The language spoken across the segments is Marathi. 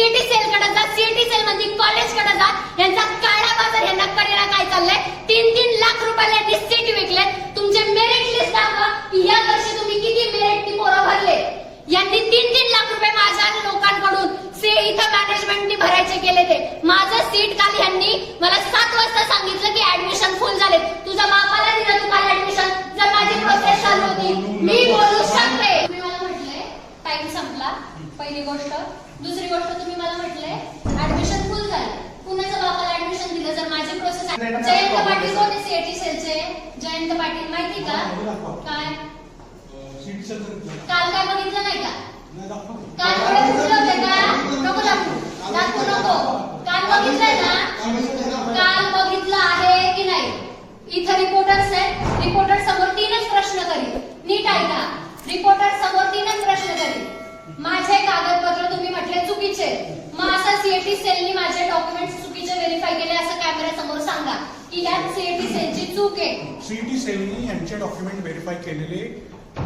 सीईटी सेल कडे जा सीईटी सेल म्हणजे मध्ये कॉलेजकडे जा. यांचा काळा बाजार यांना करेला काय चाललंय? तीन तीन लाख रुपयाला यांनी सीट विकले. तुमचे मेरिट लिस्ट दाखवा की या वर्षी तुम्ही किती मेरिट पोरं भरले? यांनी तीन तीन लाख रुपये माझ्या लोकांकडून से इथं मॅनेजमेंटनी भरायचे केले ते. माझं सीट काल यांनी मला सात वाजता सांगितलं की ऍडमिशन फुल झाले तुझ्या बापाला दिलं तू काल ऍडमिशन जर माझी प्रोसेस चालू होती मी बोलू शकते. मी मला म्हटले टाइम संपला. पहिली गोष्ट दुसरी गोष्ट तुम्ही मला म्हटले ऍडमिशन फुल झाले. कुणाच्या बापाला ऍडमिशन दिलं जर माझी प्रोसेस जयंत पाटील कोण आहे सीएटी सेलचे? जयंत पाटील माहिती का? काय? काल काय बघितलं नाही का? काल फुटले होते का? नको दाखवू. दाखवू नको. काल बघितलंय ना? काल बघितलं आहे की नाही? इथं रिपोर्टर्स आहेत. रिपोर्टर समोर तीनच प्रश्न करीत नीट ऐका रिपोर्टर समोर तीनच प्रश्न करीत माझे कागदपत्र तुम्ही म्हटले चुकीचे मग असं सीएटी सेलनी माझे डॉक्युमेंट चुकीचे व्हेरीफाय केले असं कॅमेरा समोर सांगा. की यात सीईटी सेलची चूक आहे. सीईटी सेलनी यांचे डॉक्युमेंट व्हेरीफाय केलेले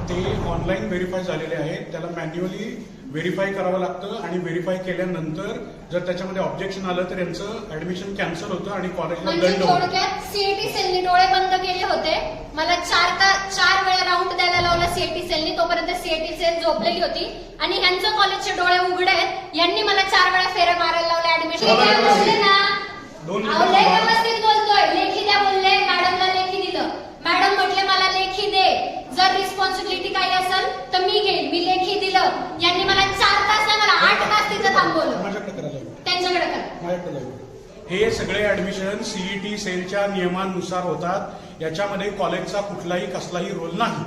ते ऑनलाईन व्हेरीफाय झालेले आहेत. त्याला मॅन्युअली व्हेरीफाय करावं लागतं आणि व्हेरीफाय केल्यानंतर जर त्याच्यामध्ये ऑब्जेक्शन आलं तर यांचं ऍडमिशन कॅन्सल होतं आणि कॉलेजला म्हणजे दंड होतो. सीएटी सेलनी डोळे बंद केले होते. मला चार चार वेळा राऊंड द्यायला लावला सीएटी सेलनी तोपर्यंत सीएटी सेल झोपलेली होती. आणि ह्यांचं कॉलेजचे डोळे उघडे आहेत. यांनी मला चार वेळा फेऱ्या मारायला लावल्या. ऍडमिशन ना. दोन व्यवस्थित बोलतोय. लेखी द्या बोलले. मॅडमला लेखी दिलं. मॅडम म्हटले मला लेखी दे. जर रिस्पॉन्सिबिलिटी काही असेल तर मी घेईन. मी लेखी दिलं यांनी मला चार तास नाही मला आठ तास तिथं थांबवलं माझ्याकडे करायला लागेल. त्यांच्याकडे करा माझ्याकडे लागेल. हे सगळे ऍडमिशन सीईटी सेलच्या नियमानुसार होतात. याच्यामध्ये कॉलेजचा कुठलाही कसलाही रोल नाही.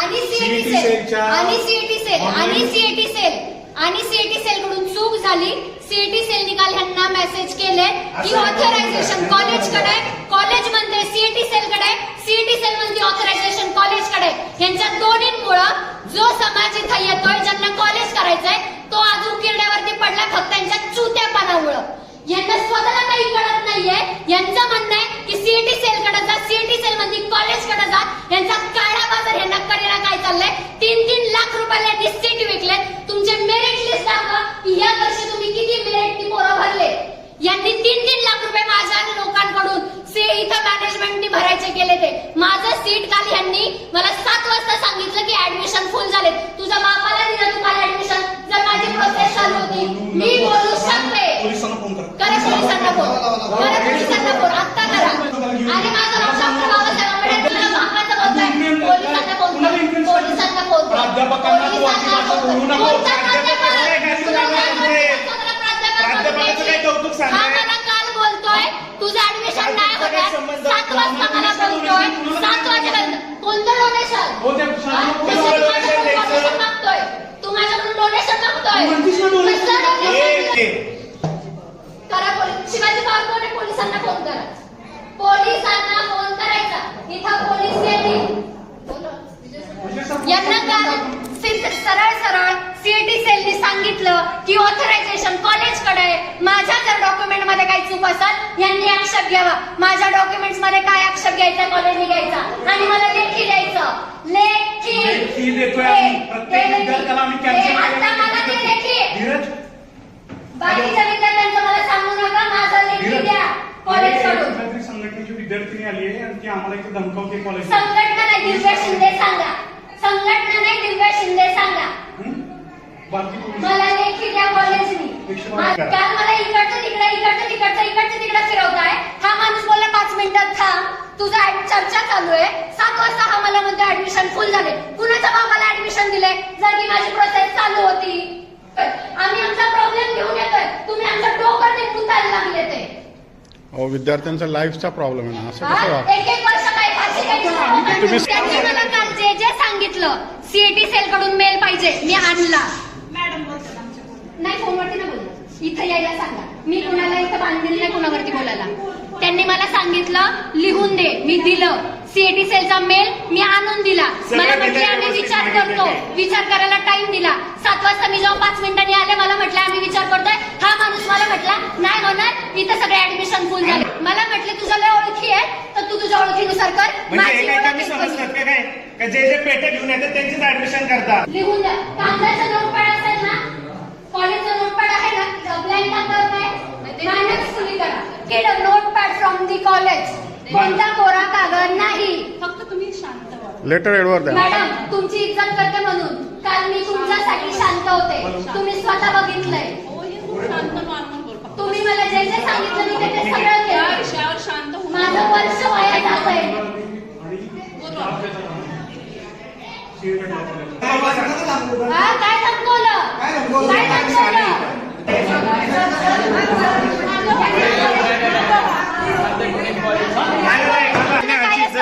आणि CET सीएटी सेल सेलच्या आणि सीएटी सेल आणि सीएटी सेल आणि सीएटी सेल कडून चूक झाली सीएटी सेल निकाल ह्यांना मेसेज केले की ऑथरायझेशन कॉलेजकडे कॉलेज म्हणते सीएटी सेल कडे सीएटी सेल म्हणते ऑथरायझेशन कॉलेजकडे. यांच्या दोन्हींमुळं जो समाज इथं येतोय ज्यांना कॉलेज करायचंय तो आज उकिरड्यावरती पडला फक्त त्यांच्या चुत्यापणामुळं. यांना स्वतःला काही कळत नाहीये. यांचं म्हणणं आहे की सीईटी सेल कडे जा. सीईटी सेल मध्ये कॉलेजकडे जा. यांचा काळा बाजार यांना करेला काय चाललंय? तीन तीन लाख रुपयाला यांनी सीट विकले. तुमचे मेरिट लिस्ट दाखवा की या वर्षी तुम्ही किती मेरिट पोरं भरले? यांनी तीन तीन लाख रुपये माझ्या लोकांकडून से इथं मॅनेजमेंटनी भरायचे केले ते. माझं सीट काल यांनी मला सात वाजता सांगितलं की ऍडमिशन फुल झाले तुझ्या बापाला दिलं तू काल ऍडमिशन जर माझी प्रोसेस चालू होती मी प्राध्यापकांना तू अशी भाषा बोलू नको. प्राध्यापकाचं? काय कौतुक? हा तुझं ऍडमिशन नाही होत? सात वाजता मला बोलतोय सात वाजेपर्यंत कोणतं डोनेशन हो ते डोनेशन द्यायचं. मागतोय तू माझ्याकडून डोनेशन मागतोय तू म्हणतीस ना donation? कसलं ए, donation? ए, करा पोलीस शिवाजी पवार कोण आहे पोलिसांना फोन करा पोलिसांना फोन करायचा. इथं पोलीस येतील. यांना काल सिद्ध- सरळ सरळ सीएटी सेलनी सांगितलं की ऑथरायझेशन कॉलेजकडे आहे. माझ्या जर डॉक्युमेंटमध्ये काही चूक असेल यांनी आक्षेप घ्यावा. माझ्या डॉक्युमेंट्समध्ये काय आक्षेप घ्यायचा कॉलेजने घ्यायचा? आणि मला लेखी द्यायचं. लेखी. लेखी बाकीच्या विद्यार्थ्यांचं मला सांगू नका. माझं लेखी द्या. कॉलेज कुठल्यातरी संघटनेची विद्यार्थिनी आली आहे आणि ती आम्हाला इथे धमकावते कॉलेज संघटना नाही दिव्या शिंदे सांगा. संघटना नाही दिव्या शिंदे सांगा. बाकी मला लेखी द्या कॉलेजनी एकशे मा- बारा. करा. काल मला इकडचं तिकडे इकडचं तिकडचं इकडचं तिकडे फिरवताय. हा माणूस बोलला पाच मिनिटात थांब. तुझा चर्चा चालू आहे. सात वाजता हा मला म्हणतो ऍडमिशन फुल झाले. कुणाच्या बाबाला ऍडमिशन दिले जर की माझी प्रोसेस चालू होती आम्ही आमचा प्रॉब्लेम घेऊन येतोय तुम्ही आमच्या डोकर निघून जायला लागले ते अहो विद्यार्थ्यांचा लाईफचा प्रॉब्लेम आहे ना असं कसं? वाग एक एक वर्ष काय फाशी घ्यायची तुम्ही- त्यांनी मला काल जे जे सांगितलं सीएटी सेल कडून मेल पाहिजे मी आणला. नाही फोनवरती ना बोलला इथं यायला सांगा. मी कुणाला इथं बांधलेलं नाही कुणावरती बोलायला. त्यांनी मला सांगितलं लिहून दे मी दिलं. सीएटी सेलचा मेल मी आणून दिला. मला म्हटले आम्ही विचार करतो. विचार करायला टाइम दिला. सात वाजता मी जेव्हा पाच मिनिटांनी आले. मला म्हटलं आम्ही विचार करतोय. हा माणूस मला म्हटला नाही होणार. इथं सगळे ऍडमिशन फुल झाले. मला म्हटले तुझ्या लय ओळखी आहे. तर तू तुझ्या ओळखीनुसार कर. म्हणजे माझी हे काय? जे जे पेटे घेऊन येतात त्यांचीच ऍडमिशन करतात? लिहून द्या. कागदाचं नोट पॅड असेल ना कॉलेजचा नोटपॅड आहे ना ब्लँक तुम्ही करा नोटपॅड फ्रॉम दी कॉलेज कोणता कोरा कागद नाही. फक्त तुम्ही शांत व्हा. लेटर एडवर द्या. मॅडम तुमची इज्जत करते म्हणून. काल मी तुमच्यासाठी शांत होते. तुम्ही स्वतः बघितलंय. हो, हे खूप शांत नॉर्मल बोल. फक्त तुम्ही मला जे जे सांगितलं मी ते ते सगळं या केलं विषयावर शांत होऊन माझं वर्ष वाया जात आहे हा काय धमकवलं काय धमकवलं काय असतं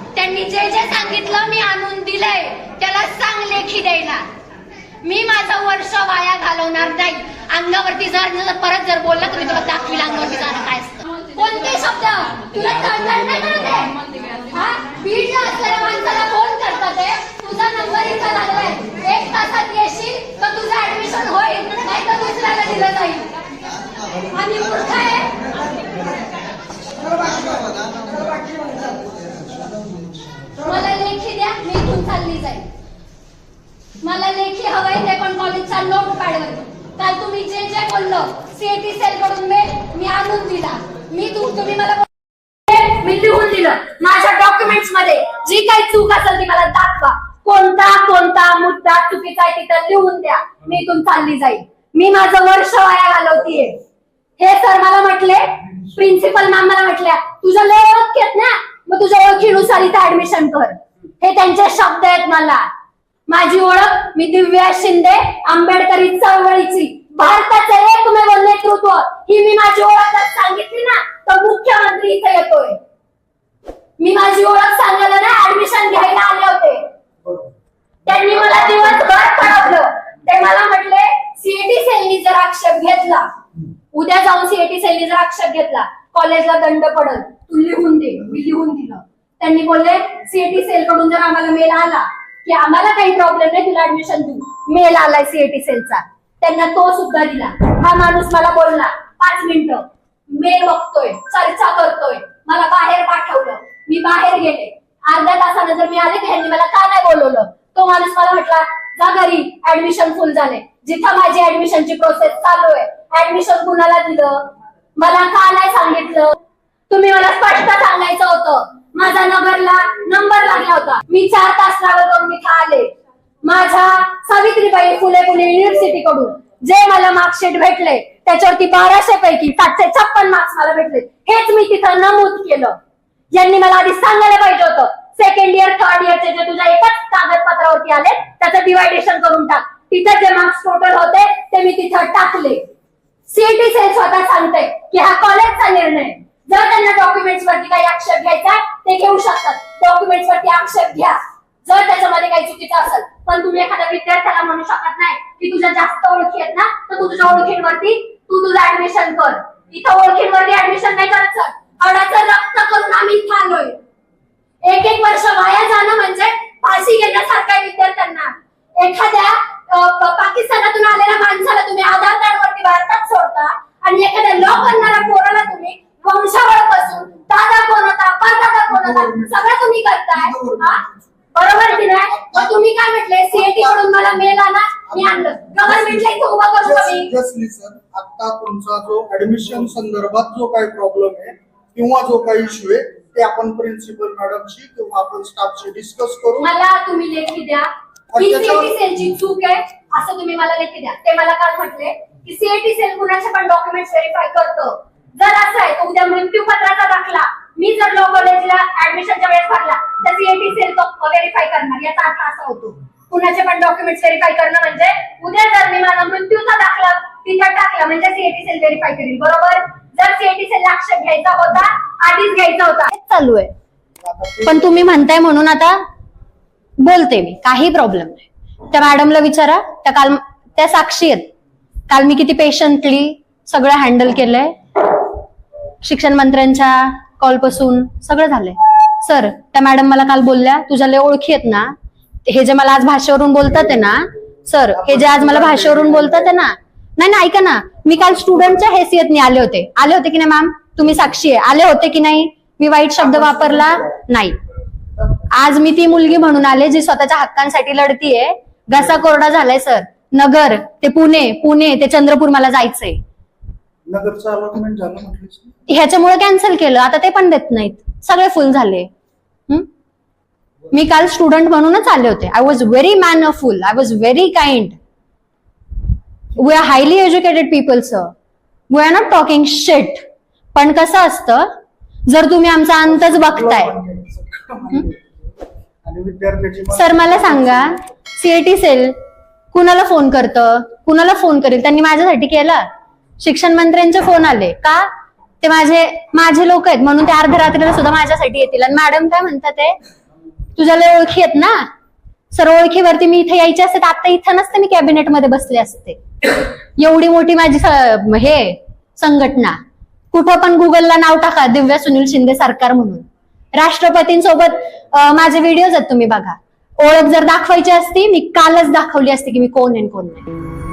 त्यांनी जे जे सांगितलं मी आणून दिलंय त्याला सांग लेखी द्यायला. मी माझं वर्ष वाया घालवणार नाही. अंगावरती जर परत जर बोलला तर मी तुला दाखवील अंगावरती जाणं काय असतं. कोणते शब्द? तुला तळतळ नाही करत आहे? बीडला असलेल्या माणसाला फोन करतात तुझा नंबर इथं लागलाय. एक तासात येशील तर तुझं ऍडमिशन होईल नाही तर दुसऱ्याला दिलं जाईल आणि मूर्ख आहे मला लेखी द्या मी इथून चालली जाईल मला लेखी हवंय ते पण कॉलेजचा नोट पॅडवर काल तुम्ही जे जे बोललो सीएटी सेल कडून मेल मी आणून दिला. मी तुम तुम्ही मला मी लिहून दिलं. माझ्या डॉक्युमेंट्समध्ये जी काही चूक असेल ती मला दाखवा. कोणता कोणता मुद्दा चुकीचा आहे तिथं लिहून द्या. मी इथून चालली जाईल मी माझं वर्ष वाया घालवतीये. हे सर मला म्हटले प्रिन्सिपल मॅम मला म्हटल्या तुझं लय ओळख येत ना? मग तुझ्या ओळखीनुसार इथं ऍडमिशन कर. हे त्यांचे शब्द आहेत मला. माझी ओळख मी दिव्या शिंदे आंबेडकरी चळवळीची. भारताचं एकमेव नेतृत्व ही मी माझी ओळख सांगितली ना तर मुख्यमंत्री इथे येतोय. मी माझी ओळख सांगायला ना ऍडमिशन घ्यायला आले होते. त्यांनी मला दिवसभर पडवलं ते मला म्हटले सीएटी सेलनी जर आक्षेप घेतला उद्या जाऊन सीएटी सेलनी जर आक्षेप घेतला कॉलेजला दंड पडल तू लिहून दे मी लिहून दिलं. त्यांनी बोलले सीएटी सेल कडून जर आम्हाला मेल आला की आम्हाला काही प्रॉब्लेम नाही तुला ऍडमिशन देऊ. मेल आलाय सीएटी सेलचा. त्यांना तो सुद्धा दिला. हा माणूस मला बोलला पाच मिनिटं. मेल बघतोय चर्चा करतोय. मला बाहेर पाठवलं. मी बाहेर गेले. अर्ध्या तासाने जर मी आले त्यांनी मला का नाही बोलवलं? तो माणूस मला म्हटला जा घरी. ऍडमिशन फुल झाले. जिथं माझी ऍडमिशनची प्रोसेस चालू आहे ऍडमिशन कुणाला दिलं? मला का नाही सांगितलं? तुम्ही मला स्पष्ट सांगायचं होतं. माझा नगरला नंबर लागला होता. मी चार तास ट्रॅव्हल करून इथं आले. माझ्या सावित्रीबाई फुले पुणे युनिव्हर्सिटी कडून जे मला मार्कशीट भेटले त्याच्यावरती बाराशे पैकी सातशे छप्पन मार्क्स मला भेटले. हेच मी तिथं नमूद केलं. यांनी मला आधी सांगायला पाहिजे होतं सेकंड इयर थर्ड इयरचे जे तुझ्या एकाच कागदपत्रावरती आले त्याचं डिवायडेशन करून टाक. तिथं जे मार्क्स टोटल होते ते मी तिथं टाकले. सीएटी सेल स्वतः सांगते की हा कॉलेजचा निर्णय. जर त्यांना डॉक्युमेंट्स वरती काही आक्षेप घ्यायचा ते घेऊ शकतात. डॉक्युमेंट्स वरती आक्षेप घ्या. जर त्याच्यामध्ये काही चुकीचं असेल पण तुम्ही एखाद्या विद्यार्थ्याला म्हणू शकत नाही की जास्त ओळखी आहेत ना तर तू तुझ्या ओळखींवरती तू तुझं ऍडमिशन कर. इथं ओळखींवरती ऍडमिशन नाही करत सर. रक्त करून आम्ही इथं आलोय. एक एक वर्ष वाया जाणं म्हणजे फाशी घेण्यासारख्या विद्यार्थ्यांना. एखाद्या पाकिस्तानातून आलेल्या माणसाला तुम्ही आधार कार्ड वरती भारतात सोडता आणि एखाद्या लॉ करणाऱ्या पोराला तुम्ही वंशावळपासून दादा कोण होता परदादा कोण होता सगळं तुम्ही करताय बरोबर की नाही? मग तुम्ही काय म्हटले? सीएटी कडून मला मेल आला मी आणलं. गव्हर्नमेंटला इथं उभं करू का मी. सिरियसली सर आता तुमचा जो ऍडमिशन संदर्भात जो काही प्रॉब्लेम आहे किंवा जो काही इश्यू आहे ते आपण प्रिन्सिपल मॅडमशी किंवा आपण स्टाफशी डिस्कस करू. मला तुम्ही लेखी द्या. पण ही त्याच्यावर- सेलची चूक आहे असं तुम्ही मला लेखी द्या. ते मला काल म्हटले की सीएटी सेल कुणाचे पण डॉक्युमेंट व्हेरीफाय करतं. जर असं आहे तर उद्या मृत्यूपत्राचा दाखला. मी जर लॉ कॉलेजला ऍडमिशनच्या वेळेस भरला तर सीएटी सेल तो व्हेरीफाय करणार. याचा अर्थ असा होतो. कुणाचे पण डॉक्युमेंट व्हेरीफाय करणं म्हणजे उद्या जर मी माझा मृत्यूचा दाखला तिथं टाकला म्हणजे सीएटी सेल व्हेरीफाय करेल बरोबर? जर सीएटी सेल आक्षेप घ्यायचा होता आधीच घ्यायचा होता. चालू आहे. पण तुम्ही म्हणताय म्हणून आता बोलते मी काही प्रॉब्लेम नाही. त्या मॅडमला विचारा त्या काल त्या साक्षी आहेत. काल मी किती पेशंटली सगळं हँडल केलंय. शिक्षण मंत्र्यांच्या कॉलपासून सगळं झालंय. सर त्या मॅडम मला काल बोलल्या तुझ्या लय ओळखी आहेत ना हे जे मला आज भाषेवरून बोलतात आहे ना सर हे जे आज मला भाषेवरून बोलतात आहे ना नाही ना ऐका ना मी काल स्टुडंटच्या हैसियतने आले होते. आले होते की नाही मॅम तुम्ही साक्षी आहे. आले होते की नाही? मी वाईट शब्द वापरला? नाही. आज मी ती मुलगी म्हणून आले जी स्वतःच्या हक्कांसाठी लढतीये. घसा कोरडा झालाय सर. नगर ते पुणे पुणे ते चंद्रपूर मला जायचंय. नगरचं अलॉटमेंट झालं म्हटलीस ना? ह्याच्यामुळे कॅन्सल केलं. आता ते पण देत नाहीत. सगळे फुल झाले? मी काल स्टुडंट म्हणूनच आले होते. I was very mannerful I was very kind we are highly educated people sir we are not talking शेट पण कसं असतं जर तुम्ही आमचा अंतच बघताय. सर मला सांगा सीएटी सेल कुणाला फोन करतं? कुणाला फोन करेल? त्यांनी माझ्यासाठी केला? शिक्षण मंत्र्यांचे फोन आले. का? ते माझे माझे लोक आहेत. म्हणून ते अर्ध्या रात्रीला सुद्धा माझ्यासाठी येतील. आणि मॅडम काय म्हणतात ते? तुझ्या लय ओळखी आहेत ना? सर ओळखीवरती मी इथे यायचे असते तर आता इथं नसते मी कॅबिनेटमध्ये बसले असते. एवढी मोठी माझी हे संघटना. कुठं पण गुगलला नाव टाका दिव्या सुनील शिंदे सरकार म्हणून. राष्ट्रपतींसोबत माझे व्हिडिओज आहेत तुम्ही बघा. ओळख जर दाखवायची असती मी कालच दाखवली असती की मी कोण आहे आणि कोण नाही.